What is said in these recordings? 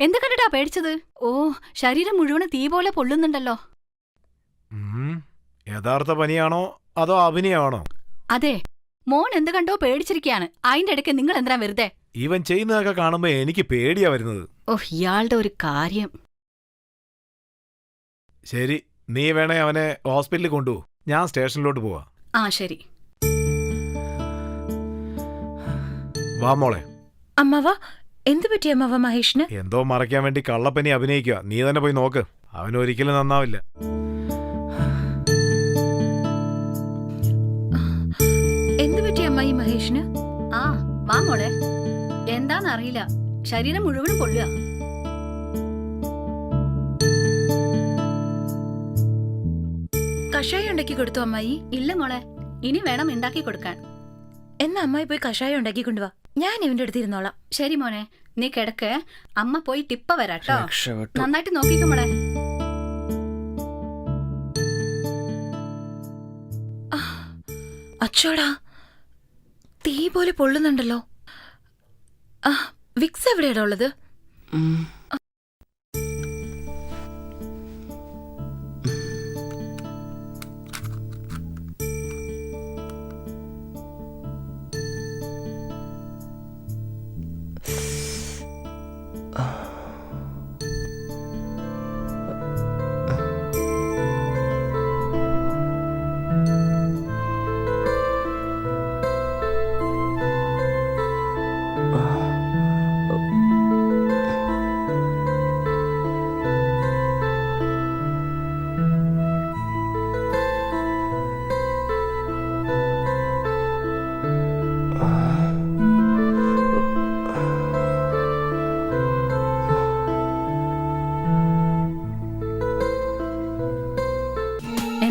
എന്ത് കണ്ടിട്ടാ പേടിച്ചത്? ഓ ശരീരം മുഴുവൻ തീ പോലെ പൊള്ളുന്നുണ്ടല്ലോ. യഥാർത്ഥ പനിയാണോ അതോ അഭിനയമാണോ? അതെ മോൻ എന്ത് കണ്ടോ പേടിച്ചിരിക്കയാണ്. അതിന്റെ ഇടയ്ക്ക് നിങ്ങൾ എന്തിനാ വെറുതെ? ഇവൻ ചെയ്യുന്നതൊക്കെ കാണുമ്പോ എനിക്ക് പേടിയാ വരുന്നത്. ഓഹ് ഇയാളുടെ ഒരു കാര്യം. ശരി നീ വേണേ അവനെ ഹോസ്പിറ്റലിൽ കൊണ്ടുപോ. ഞാൻ സ്റ്റേഷനിലോട്ട് പോവാ. ആ ശരി. വാ മോളെ. അമ്മവ എന്തു പറ്റി അമ്മവ മഹേഷിന്? എന്തോ മറയ്ക്കാൻ വേണ്ടി കള്ളപ്പനി അഭിനയിക്കുക. നീ തന്നെ പോയി നോക്ക്. അവൻ ഒരിക്കലും നന്നാവില്ല. എന്തു പറ്റി ഈ മഹേഷിന്? ആ വാ മോളെ. എന്താന്നറിയില്ല. ശരീരം മുഴുവനും പൊള്ളുക. കഷായം ഉണ്ടാക്കി കൊടുത്തു അമ്മായി? ഇല്ല മോളെ. ഇനി വേണം ഉണ്ടാക്കി കൊടുക്കാൻ. എന്നാ അമ്മായി പോയി കഷായം ഉണ്ടാക്കി കൊണ്ടുവാ. ഞാൻ ഇവന്റെ അടുത്ത് ഇരുന്നോളാം ശരി മോനെ നീ കിടക്ക്. അമ്മ പോയി ടിപ്പ വരാട്ടോ. രക്ഷപ്പെട്ടു. നന്നായിട്ട് നോക്കിക്കോ മോളെ. അച്ചോടാ തീ പോലെ പൊള്ളുന്നുണ്ടല്ലോ. ആ വിക്സ് എവിടെയാടാ ഉള്ളത്?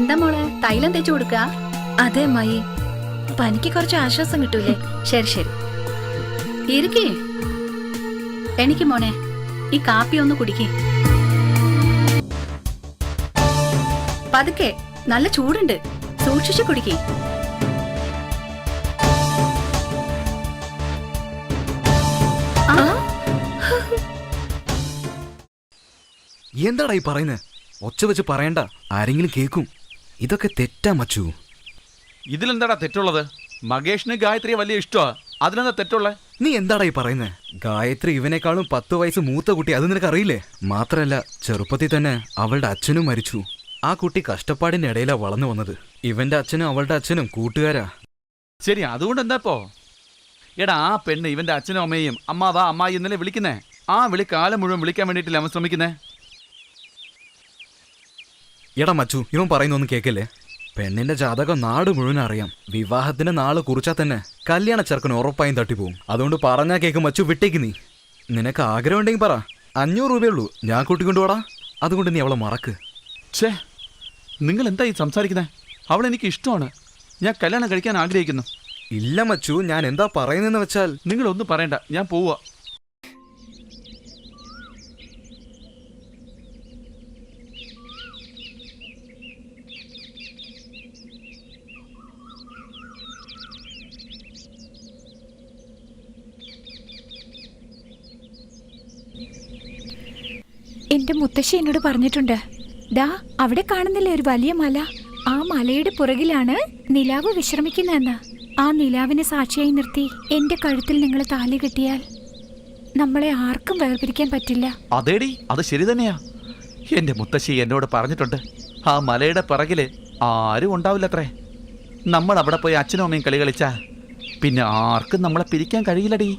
എന്താ മോളെ? തൈലം തേച്ചു കൊടുക്ക? അതെ മായി പനിക്ക് കുറച്ച് ആശ്വാസം കിട്ടൂലേ? ശരി ശരി. ഇരിക്കേ. എനിക്ക് മോനെ. ഈ കാപ്പി ഒന്ന് കുടിക്കേ. പതുക്കെ നല്ല ചൂടുണ്ട്. സൂക്ഷിച്ചു കുടിക്കേ. എന്താടാ ഈ പറയുന്നത് ഒച്ച വെച്ച് പറയണ്ട. ആരെങ്കിലും കേക്കും ഇതൊക്കെ തെറ്റാ മച്ചു. ഇതിലെന്താടാ തെറ്റുള്ളത്? മകേഷിന് ഗായത്രിയെ വലിയ ഇഷ്ടമാ. അതിലെന്താ തെറ്റുള്ള? നീ എന്താടാ ഈ പറയുന്നത് ഗായത്രി ഇവനേക്കാളും പത്ത് വയസ്സ് മൂത്ത കുട്ടി അത് നിനക്ക് അറിയില്ലേ മാത്രല്ല ചെറുപ്പത്തിൽ തന്നെ അവളുടെ അച്ഛനും മരിച്ചു. ആ കുട്ടി കഷ്ടപ്പാടിന്റെ ഇടയിലാ വളർന്നു വന്നത്. ഇവന്റെ അച്ഛനും അവളുടെ അച്ഛനും കൂട്ടുകാരാ. ശരി അതുകൊണ്ട് എന്താപ്പോ എടാ ആ പെണ്ണ് ഇവന്റെ അച്ഛനും അമ്മയും അമ്മാവാ അമ്മായി എന്നല്ലേ വിളിക്കുന്നേ? ആ വിളി കാലം മുഴുവൻ വിളിക്കാൻ വേണ്ടിയിട്ടില്ല അവൻ ശ്രമിക്കുന്നേ? എടാ മച്ചു ഇവൻ പറയുന്നൊന്നും കേക്കല്ലേ പെണ്ണിന്റെ ജാതകം നാട് മുഴുവൻ അറിയാം. വിവാഹത്തിന്റെ നാൾ കുറിച്ചാൽ തന്നെ കല്യാണ ചെറുക്കൻ ഉറപ്പായും തട്ടിപ്പോവും. അതുകൊണ്ട് പറഞ്ഞാ കേക്ക് മച്ചു വിട്ടേക്ക് നീ. നിനക്ക് ആഗ്രഹം ഉണ്ടെങ്കിൽ പറ. അഞ്ഞൂറ് രൂപയുള്ളൂ ഞാൻ കൂട്ടിക്കൊണ്ടുപോടാ അതുകൊണ്ട് നീ അവളെ മറക്ക്. ഛേ നിങ്ങൾ എന്താ ഈ സംസാരിക്കുന്നത് അവൾ എനിക്ക് ഇഷ്ടമാണ്. ഞാൻ കല്യാണം കഴിക്കാൻ ആഗ്രഹിക്കുന്നു. ഇല്ല മച്ചു ഞാൻ എന്താ പറയുന്നതെന്ന് വെച്ചാൽ നിങ്ങളൊന്നും പറയണ്ട. ഞാൻ പോവുക എന്റെ മുത്തശ്ശി എന്നോട് പറഞ്ഞിട്ടുണ്ട്. ദാ അവിടെ കാണുന്നില്ലേ ഒരു വലിയ മല? ആ മലയുടെ പുറകിലാണ് നിലാവ് വിശ്രമിക്കുന്നതെന്ന്. ആ നിലാവിനെ സാക്ഷിയായി നിർത്തി എന്റെ കഴുത്തിൽ നിങ്ങൾ താലി കെട്ടിയാൽ നമ്മളെ ആർക്കും വേർപിരിക്കാൻ പറ്റില്ല. അതേടി അത് ശരി തന്നെയാ. എന്റെ മുത്തശ്ശി എന്നോട് പറഞ്ഞിട്ടുണ്ട് ആ മലയുടെ പിറകിൽ ആരും ഉണ്ടാവില്ലത്രേ. നമ്മൾ അവിടെ പോയി അച്ഛനും അമ്മയും കളി കളിച്ചാ പിന്നെ ആർക്കും നമ്മളെ പിരിക്കാൻ കഴിയില്ലടി.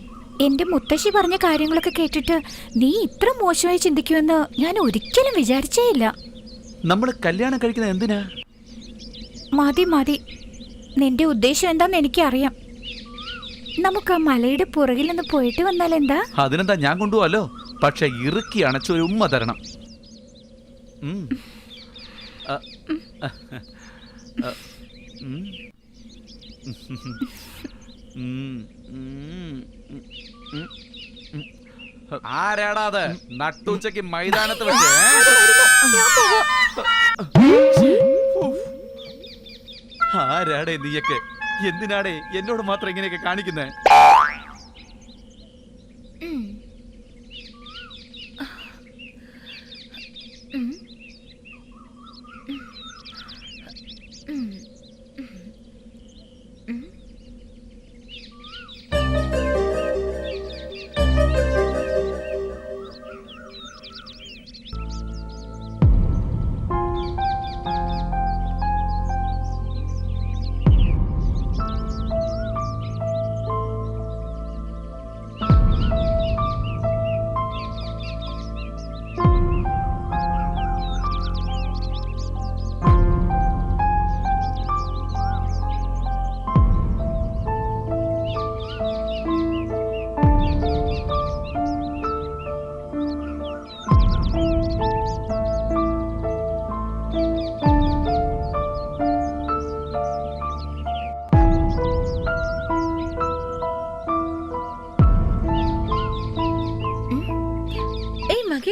എന്റെ മുത്തശ്ശി പറഞ്ഞ കാര്യങ്ങളൊക്കെ കേട്ടിട്ട് നീ ഇത്ര മോശമായി ചിന്തിക്കുമെന്ന് ഞാൻ ഒരിക്കലും വിചാരിച്ചേയില്ല. നമ്മൾ കല്യാണം കഴിക്കുന്നത് എന്തിനാ? മതി മതി. നിന്റെ ഉദ്ദേശം എന്താന്ന് എനിക്കറിയാം. നമുക്ക് ആ മലയുടെ പുറകിൽ നിന്ന് പോയിട്ട് വന്നാൽ എന്താ? അതിനെന്താ ഞാൻ കൊണ്ടുപോവാലോ? പക്ഷെ ഇറുക്കി അണച്ച ഒരു ഉമ്മ തരണം. ഉം. ആരാടാ അത്? നട്ടുച്ചയ്ക്ക് മൈതാനത്ത് വെച്ച്. ആരാടേ നീയൊക്കെ? എന്തിനാടേ? എന്നോട് മാത്രം ഇങ്ങനെയൊക്കെ കാണിക്കുന്നേ?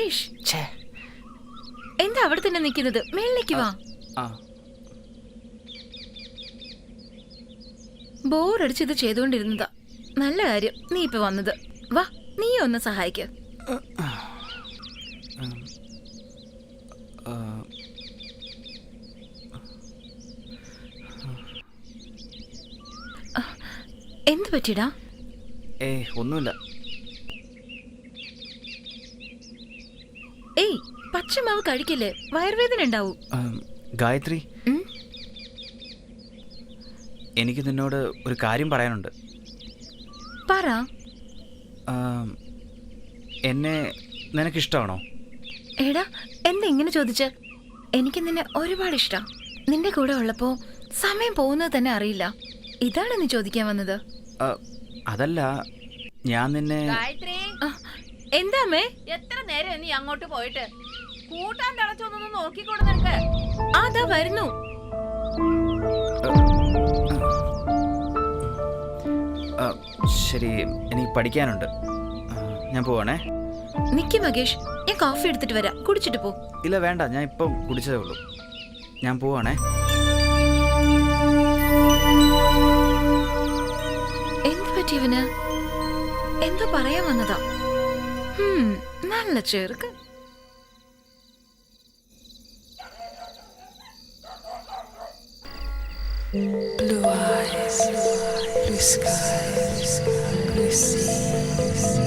മകേഷ് എന്താ അവിടെ തന്നെ നിൽക്കുന്നത്? മേളിലേക്ക് വാ. ആ. ബോറടിച്ച് ഇത് ചെയ്തുകൊണ്ടിരുന്നതാ. നല്ല കാര്യം. നീ ഇപ്പൊ വന്നത്. വാ നീ ഒന്ന് സഹായിക്ക. എന്ത് പറ്റിടാ ഏ ഒന്നുമില്ല. പച്ചമാവ് കഴിക്കില്ലേ? വയറുവേദന ഉണ്ടാവും. ഗായത്രി. ഉം? എനിക്ക് നിന്നോട് ഒരു കാര്യം പറയാനുണ്ട്. പറ. ആ, എന്നെ നിനക്കിഷ്ടമാണോ? എടാ എന്താ ഇങ്ങനെ ചോദിച്ച? എനിക്ക് നിന്നെ ഒരുപാട് ഇഷ്ടം. നിന്റെ കൂടെ ഉള്ളപ്പോ സമയം പോകുന്നത് തന്നെ അറിയില്ല. ഇതാണ് നീ ചോദിക്കാൻ വന്നത്? ആ, അതല്ല ഞാൻ നിന്നെ ഗായത്രി. ആ, എന്താ അമ്മേ? എത്ര നേരം നീ അങ്ങോട്ട് പോയിട്ട്? കൂട്ടാൻ തിളച്ചൊന്നൊന്ന് നോക്കിക്കൂടെ നിനക്ക്. അതാ വരുന്നു. ശരി എനിക്ക് പഠിക്കാനുണ്ട്. ഞാൻ പോവാണേ. നിക്ക് മകേഷ് ഞാൻ കോഫി എടുത്തിട്ട് വരാം. കുടിച്ചിട്ട് പോ. ഇല്ല വേണ്ട ഞാൻ ഇപ്പം കുടിച്ചതേ ഉള്ളൂ. ഞാൻ പോവാണേ. എന്ത് പറ്റിയവന് എന്താ പറയാൻ വന്നതാ. ഹും, നല്ല ചെറുക്ക് Blue eyes, blue skies, blue seas.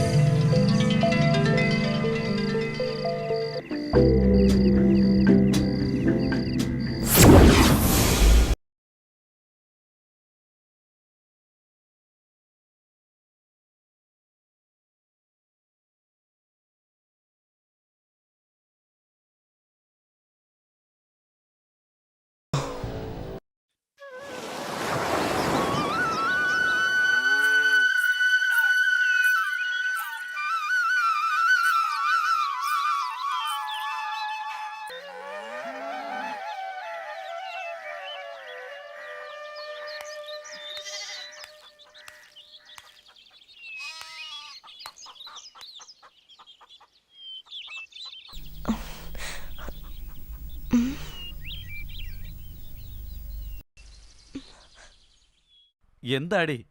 എന്താടി?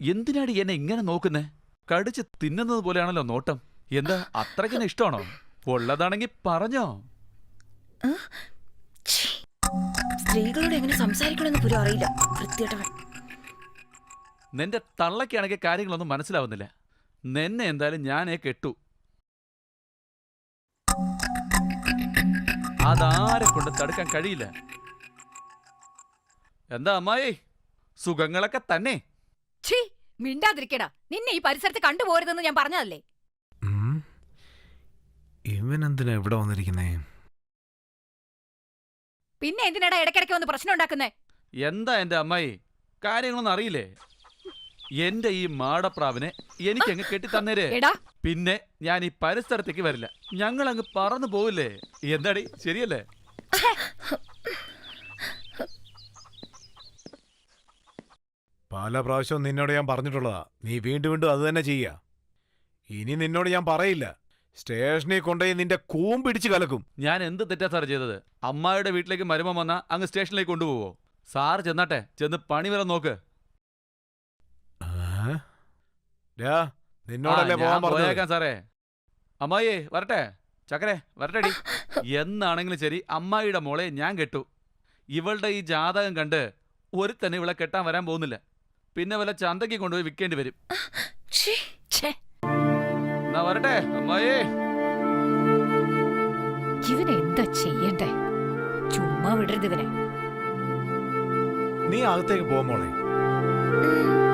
എന്തിനാടി എന്നെ ഇങ്ങനെ നോക്കുന്നേ? കടിച്ച് തിന്നുന്നത് പോലെയാണല്ലോ നോട്ടം. എന്താ അത്രക്കിന് ഇഷ്ടമാണോ? ഉള്ളതാണെങ്കിൽ പറഞ്ഞോ. സ്ത്രീകളോട് എങ്ങനെ സംസാരിക്കണമെന്ന് പോലും അറിയില്ല. നിന്റെ തള്ളയ്ക്കാണെങ്കിൽ കാര്യങ്ങളൊന്നും മനസ്സിലാവുന്നില്ല. നിന്നെ എന്തായാലും ഞാനേ കെട്ടു. അതാരെ കൊണ്ട് തടുക്കാൻ കഴിയില്ല. എന്താ അമ്മായി? സുഖങ്ങളൊക്കെ തന്നെ. ഛീ മിണ്ടാതിരിക്കടാ. നിന്നെ ഈ പരിസരത്ത് കണ്ടുപോരുതെന്ന് ഞാൻ പറഞ്ഞതല്ലേ. ഇവൻ എന്തിനാ ഇവിടെ വന്നിരിക്കുന്നേ? പിന്നെ എന്തിനാടാ ഇടയ്ക്കിടയ്ക്ക് വന്ന് പ്രശ്നം ഉണ്ടാക്കുന്നേ? എന്താ എന്റെ അമ്മായി? കാര്യങ്ങളൊന്നും അറിയില്ലേ? എന്റെ ഈ മാടപ്രാവിനെ എനിക്ക് അങ്ങ് കെട്ടി കെട്ടിത്തന്നേര്. എടാ. പിന്നെ ഞാൻ ഈ പരിസരത്തേക്ക് വരില്ല. ഞങ്ങൾ അങ്ങ് പറന്നു പോവില്ലേ? എന്താടി? ശരിയല്ലേ? പല പ്രാവശ്യവും നിന്നോട് ഞാൻ പറഞ്ഞിട്ടുള്ളതാ. നീ വീണ്ടും വീണ്ടും അത് തന്നെ ചെയ്യുക ഇനി നിന്നോട് ഞാൻ പറയില്ല. സ്റ്റേഷനിൽ കൊണ്ടുപോയി നിന്റെ കൂമ്പിടിച്ച് കലക്കും. ഞാൻ എന്ത് തെറ്റാ സാർ ചെയ്തത്? അമ്മായിയുടെ വീട്ടിലേക്ക് മരുമം വന്നാ അങ്ങ് സ്റ്റേഷനിലേക്ക് കൊണ്ടുപോവോ? സാർ ചെന്നാട്ടെ. ചെന്ന് പണി വരെ നോക്ക്. ആ? ഡാ, ആ, നിന്നോടല്ലേ ഞാൻ പോകാൻ പറഞ്ഞത്? പോയേക്കാം സാറേ. അമ്മായി വരട്ടെ. ചക്കരെ വരട്ടെടി. എന്നാണെങ്കിലും ശരി അമ്മായിയുടെ മോളെ ഞാൻ കെട്ടു. ഇവളുടെ ഈ ജാതകം കണ്ട് ഒരു തന്നെ ഇവളെ കെട്ടാൻ വരാൻ പോകുന്നില്ല. പിന്നെ വല്ല ചന്തയ്ക്ക് കൊണ്ടുപോയി വിൽക്കേണ്ടി വരും. ഛീ. ഛേ. എന്നാ വരട്ടെ അമ്മായി. ഇവനെ എന്താ ചെയ്യണ്ടേ? ചുമ്മാ വിടരുത് ഇവനെ. നീ അകത്തേക്ക് പോകുമ്പോളേ ഉം.